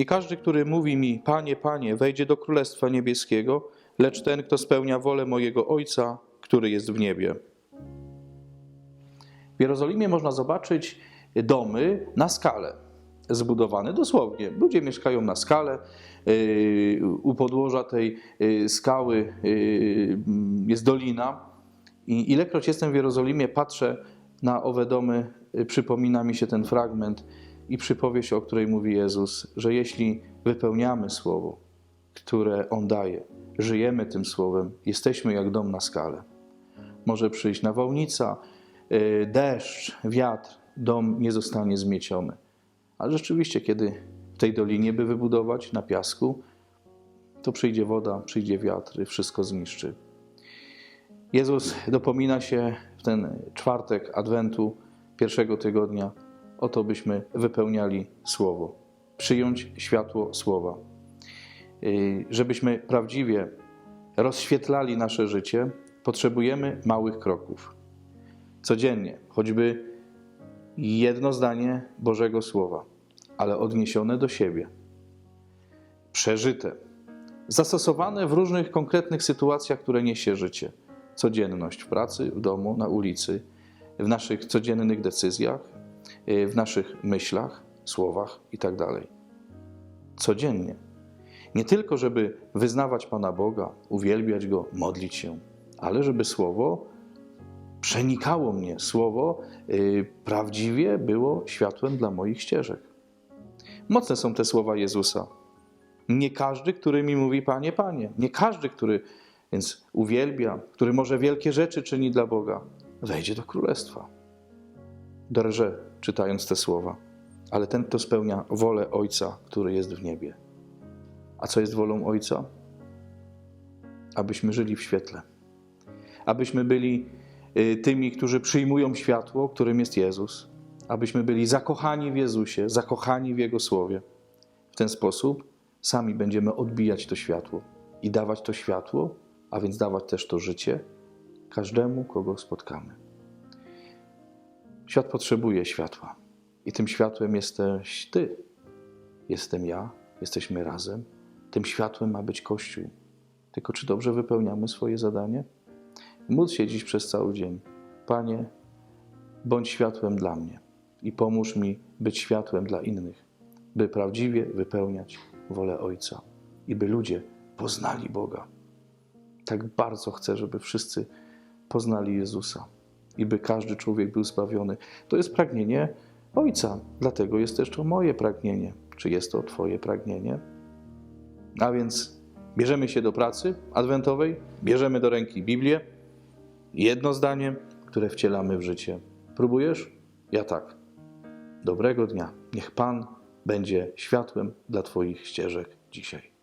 Nie każdy, który mówi mi, Panie, Panie, wejdzie do Królestwa Niebieskiego, lecz ten, kto spełnia wolę mojego Ojca, który jest w niebie. W Jerozolimie można zobaczyć domy na skalę, zbudowane dosłownie. Ludzie mieszkają na skale. yy, U podłoża tej yy, skały yy, jest dolina. I ilekroć jestem w Jerozolimie, patrzę na owe domy, przypomina mi się ten fragment i przypowieść, o której mówi Jezus, że jeśli wypełniamy słowo, które On daje, żyjemy tym słowem, jesteśmy jak dom na skale. Może przyjść nawałnica, yy, deszcz, wiatr, dom nie zostanie zmieciony. Ale rzeczywiście, kiedy w tej dolinie by wybudować na piasku, to przyjdzie woda, przyjdzie wiatr wszystko zniszczy. Jezus dopomina się w ten czwartek Adwentu, pierwszego tygodnia, o to, byśmy wypełniali Słowo, przyjąć światło Słowa. Yy, Żebyśmy prawdziwie rozświetlali nasze życie, potrzebujemy małych kroków. Codziennie, choćby jedno zdanie Bożego Słowa, ale odniesione do siebie, przeżyte, zastosowane w różnych konkretnych sytuacjach, które niesie życie. Codzienność w pracy, w domu, na ulicy, w naszych codziennych decyzjach, w naszych myślach, słowach itd. Codziennie. Nie tylko, żeby wyznawać Pana Boga, uwielbiać Go, modlić się, ale żeby Słowo przenikało mnie, Słowo y, prawdziwie było światłem dla moich ścieżek. Mocne są te słowa Jezusa. Nie każdy, który mi mówi, Panie, Panie, nie każdy, który więc uwielbia, który może wielkie rzeczy czyni dla Boga, wejdzie do królestwa. Drżę, czytając te słowa, ale ten, kto spełnia wolę Ojca, który jest w niebie. A co jest wolą Ojca? Abyśmy żyli w świetle. Abyśmy byli y, tymi, którzy przyjmują światło, którym jest Jezus. Abyśmy byli zakochani w Jezusie, zakochani w Jego Słowie. W ten sposób sami będziemy odbijać to światło i dawać to światło, a więc dawać też to życie każdemu, kogo spotkamy. Świat potrzebuje światła i tym światłem jesteś Ty. Jestem ja, jesteśmy razem. Tym światłem ma być Kościół. Tylko czy dobrze wypełniamy swoje zadanie? Módl się dziś przez cały dzień. Panie, bądź światłem dla mnie i pomóż mi być światłem dla innych, by prawdziwie wypełniać wolę Ojca i by ludzie poznali Boga. Tak bardzo chcę, żeby wszyscy poznali Jezusa i by każdy człowiek był zbawiony. To jest pragnienie Ojca, dlatego jest też to moje pragnienie. Czy jest to Twoje pragnienie? A więc bierzemy się do pracy adwentowej, bierzemy do ręki Biblię, jedno zdanie, które wcielamy w życie. Próbujesz? Ja tak. Dobrego dnia. Niech Pan będzie światłem dla Twoich ścieżek dzisiaj.